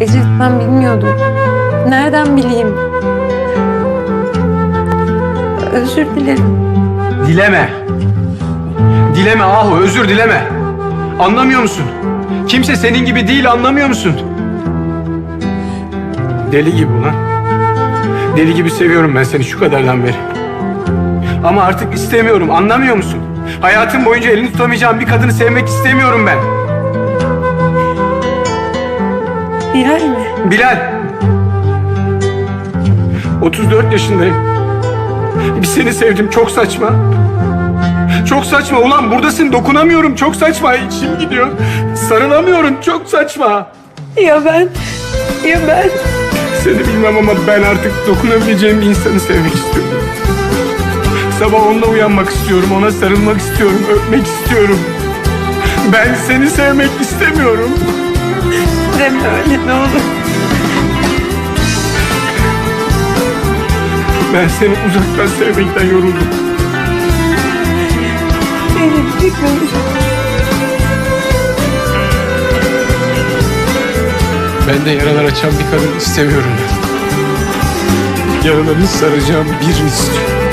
Ecevit ben bilmiyordum. Nereden bileyim? Özür dilerim. Dileme. Dileme Ahu, özür dileme. Anlamıyor musun? Kimse senin gibi değil, anlamıyor musun? Deli gibi ulan. Deli gibi seviyorum ben seni şu kadardan beri. Ama artık istemiyorum, anlamıyor musun? Hayatım boyunca elini tutamayacağım bir kadını sevmek istemiyorum ben. Bilal mi? Bilal. 34 yaşındayım. Bir seni sevdim çok saçma. Çok saçma ulan buradasın dokunamıyorum çok saçma içim gidiyor. Sarılamıyorum çok saçma. Ya ben? Ya ben? Seni bilmem ama ben artık dokunabileceğim bir insanı sevmek istiyorum. Sabah onunla uyanmak istiyorum, ona sarılmak istiyorum, öpmek istiyorum. Ben seni sevmek istemiyorum. Deme öyle ne olur. Ben seni uzaktan sevmekten yoruldum. Benim bir konuş. Ben de yaralar açan bir kadın istemiyorum. Yaralarını saracağım birini istiyorum.